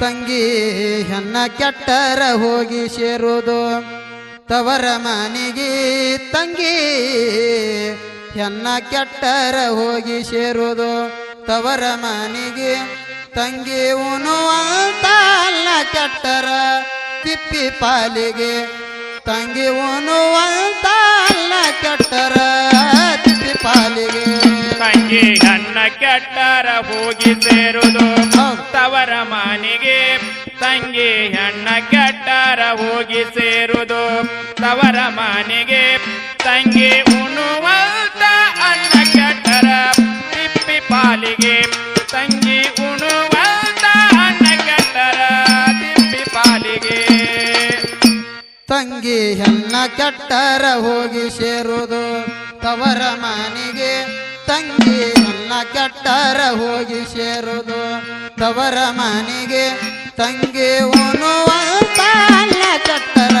ತಂಗಿ ಹೆನ್ನ ಕೆಟ್ಟರ ಹೋಗಿ ಸೇರುವುದು, ತವರ ಮನೆಗೆ ತಂಗಿ ಹೆನ್ನ ಕೆಟ್ಟರ ಹೋಗಿ ಸೇರುವುದು, ತವರ ಮನೆಗೆ ತಂಗಿ ಉನ್ನುವಂತ ಕೆಟ್ಟರ ತಿಪ್ಪಿ ಪಾಲಿಗೆ ತಂಗಿ ಉಣುವಂತ ಅಲ್ಲ ಕೆಟ್ಟರ ತಿಥಿ ಪಾಲಿಗೆ ತಂಗಿ ಅನ್ನ ಕೆಟ್ಟರ ಹೋಗಿ ಸೇರುದು. ತವರ ಮನೆಗೆ ತಂಗಿ ಹೆಣ್ಣ ಕೆಟ್ಟರ ಹೋಗಿ ಸೇರುದು ತವರ ಮನೆಗೆ ತಂಗಿ ಉಣುವಂತ ತಂಗಿ ಹೆಣ್ಣ ಕೆಟ್ಟರ ಹೋಗಿ ಸೇರುವುದು ತವರ ಮನೆಗೆ ತಂಗಿ ಹೆಣ್ಣ ಕೆಟ್ಟರ ಹೋಗಿ ಸೇರುವುದು ತವರ ಮನೆಗೆ ತಂಗಿ ಅಲ್ಲ ಕೆಟ್ಟರ,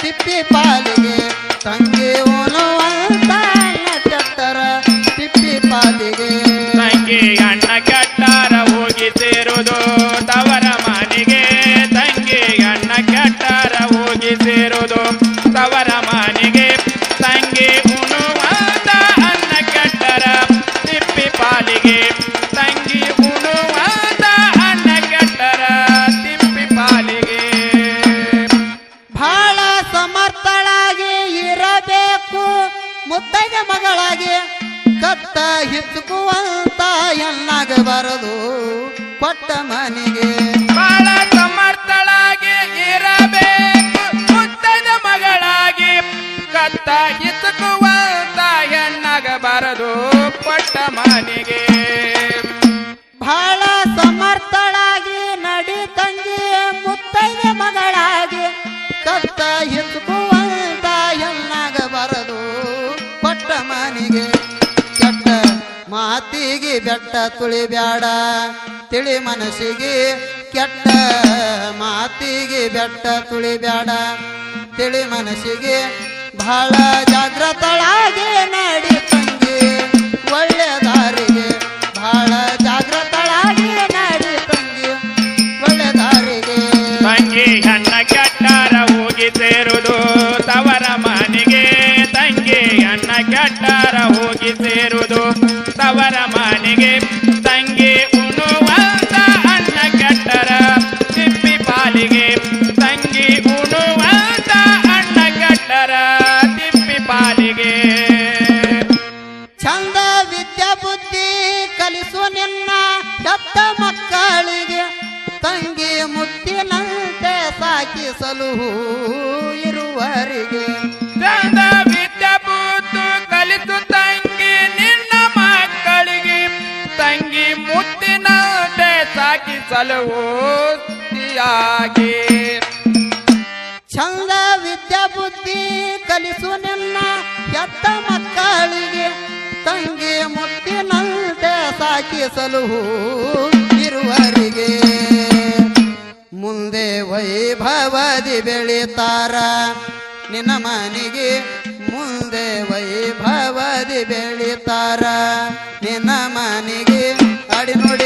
ತಿಪ್ಪಿ ಪಾಲಿಗೆ ತಂಗಿ ಮಾತಿಗೆ ಬೆಟ್ಟ ತುಳಿಬ್ಯಾಡ ತಿಳಿ ಮನಸ್ಸಿಗೆ ಕೆಟ್ಟ ಮಾತಿಗೆ ಬೆಟ್ಟ ತುಳಿಬ್ಯಾಡ ತಿಳಿ ಮನಸ್ಸಿಗೆ ಬಹಳ ಜಾಗ್ರತಳಾಗಿ ನಡಿ ತಂಗಿ. ಒಳ್ಳೆ ಸಾಕಿಸಲು ಗಂಧ ಚಂದ ಬೂತು ಕಲಿತು ತಂಗಿ ನಿನ್ನ ಮಕ್ಕಳಿಗೆ ತಂಗಿ ಮುತ್ತಿನ ಸಾಕಿ ಓಸ್ತಿಯಾಗಿ ಚಂದ ವಿದ್ಯಾ ಬುದ್ಧಿ ಕಲಿಸು ನಿನ್ನ ಎತ್ತ ಮಕ್ಕಳಿಗೆ. ತಂಗಿ ಮುತ್ತಿನಂತೆ ಸಾಕಿಸಲು ಇರುವರಿಗೆ ಮುಂದೆ ವೈಭವದಿ ಬೆಳಿತಾರ. ನಿನ್ನ ಮನೆಗೆ ಮುಂದೆ ವೈಭವದಿ ಬೆಳಿತಾರ. ನಿನ್ನ ಮನೆಗೆ ಅಡಿ ನೋಡಿ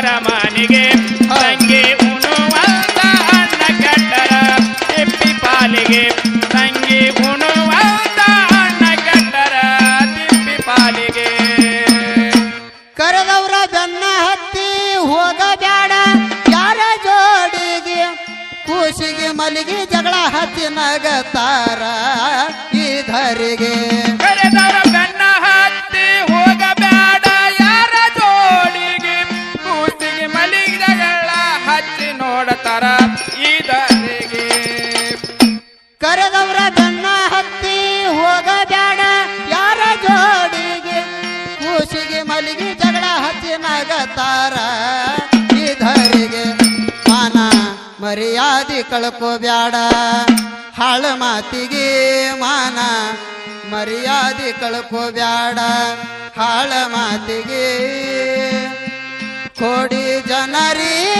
ತವರ ಮನೆಗೆ ತಂಗಿ ಉಣುವಂತ ಅನ್ನ ಕಟ್ಟರ ತಿಪ್ಪಿ ಪಾಲಿಗೆ ತಂಗಿ ಉಣುವಂತ ಅನ್ನ ಕಟ್ಟರ ತಿಪ್ಪಿ ಪಾಲಿಗೆ. ಕರೆದವ್ರ ಬೆನ್ನ ಹತ್ತಿ ಹೋಗಬ್ಯಾಡ ಯಾರ ಜೋಡಿಗೆ ಕೂಸಿಗೆ ಮಲಿಗೆ ಜಗಳ ಹತ್ತಿ ನಗತಾರ ಈ ಧರಿಗೆ. ಕರೆದವರ ಕಳ್ಕೋಬ್ಯಾಡ ಹಾಳ ಮಾತಿಗೆ ಮಾನ ಮರ್ಯಾದೆ ಕಳ್ಕೋಬ್ಯಾಡ ಹಾಳ ಮಾತಿಗೆ ಕೋಡಿ ಜನರಿಗೆ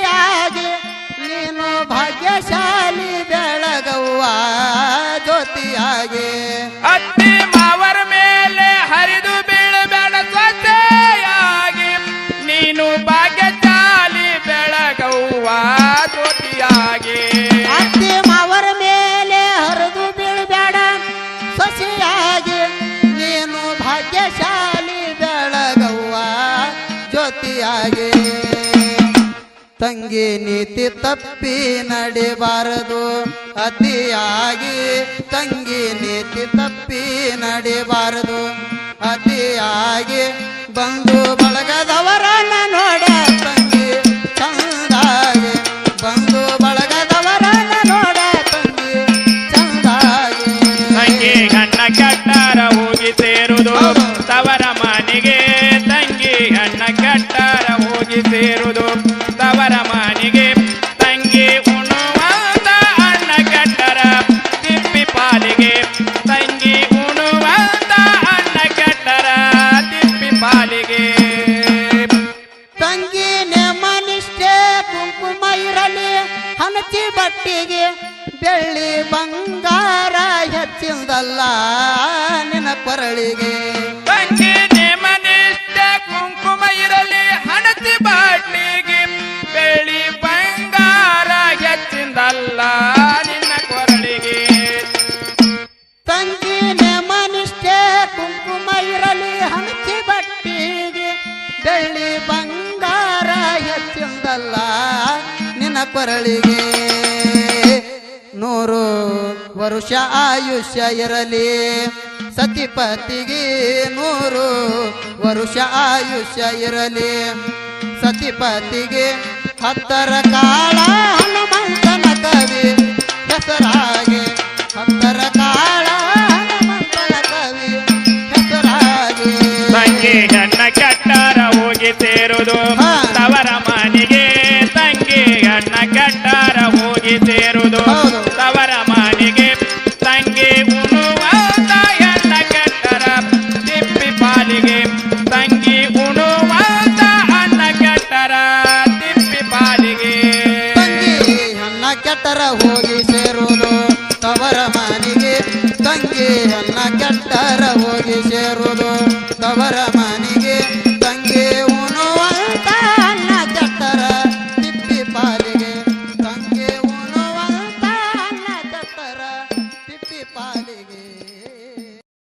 ಸೊಸೆಯಾಗಿ ನೀನು ಭಾಗ್ಯಶಾಲಿ ಬೆಳಗವ್ವ ಜ್ಯೋತಿಯಾಗಿ. ತಂಗಿ ನೀತಿ ತಪ್ಪಿ ನಡೆಬಾರದು. ಅತಿಯಾಗಿ ತಂಗಿ ನೀತಿ ತಪ್ಪಿ ನಡೆಬಾರದು. ಅತಿಯಾಗಿ ಬಂಧು ಬಳಗದವರನ್ನ ನೋಡ ತಂಗಿ. ಚಂದಾಗಿ ಬಂಧು ಬಳಗದವರನ್ನ ನೋಡ ತಂಗಿ. ಚಂದಾಗಿ ತಂಗಿ ಅಣ್ಣ ಕಟ್ಟಾರ ಹೋಗಿ ಸೇರುದು. ತವರ ಮನೆಗೆ ತಂಗಿ ಅಣ್ಣ ಕೆಟ್ಟಾರ ಹೋಗಿ ಸೇರುದು. ಹಣಚಿ ಬಟ್ಟಿಗೆ ಬೆಳ್ಳಿ ಬಂಗಾರ ಹೆಚ್ಚಿಂದಲ್ಲ ನಿನ್ನ ಕೊರಳಿಗೆ. ಕುಂಕುಮ ಇರಲಿ ಹಣತಿ ಬಾಟ್ಲಿಗೆ ಬೆಳ್ಳಿ ಬಂಗಾರ ಹೆಚ್ಚಿಂದಲ್ಲ ನಿನ್ನ ಕೊರಳಿಗೆ. ತಂಗಿ ನೆಮನಿಷ್ಠೆ ಕುಂಕುಮ ಇರಲಿ ಹಣತಿ ಬಟ್ಟಿಗೆ ಬೆಳ್ಳಿ ಬಂಗಾರ ಹೆಚ್ಚಿಂದಲ್ಲ ನಿನ್ನ ಕೊರಳಿಗೆ. ನೂರು ವರುಷ ಆಯುಷ್ಯ ಇರಲಿ. ಸತಿಪತಿಗೆ ನೂರು ವರುಷ ಆಯುಷ್ಯ ಇರಲಿ. ಸತಿಪತಿಗೆ ಹತ್ತರ ಕಾಲ ಹನುಮಂತನ ಕವಿ ಹೆಸರಾಗಿ ಹತ್ತರ ಕಾಲ ಹನುಮಂತನ ಕವಿ ಹೆಸರಾಗಿ. ಕೆಟ್ಟಾರ ಹೋಗಿ ಸೇರುದು ಹಾ. ತವರ ಸೇರುವುದು